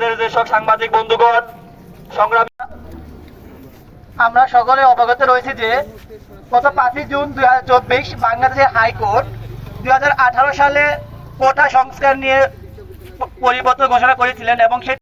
দর্শক সাংবাদিক বন্ধুগণ, সংগ্রামী আমরা সকলে অবগত রয়েছি যে গত পাঁচই জুন দুই হাজার চব্বিশ বাংলাদেশের হাইকোর্ট দুই হাজার আঠারো সালে কোটা সংস্কার নিয়ে পরিপত্র ঘোষণা করেছিলেন এবং সেই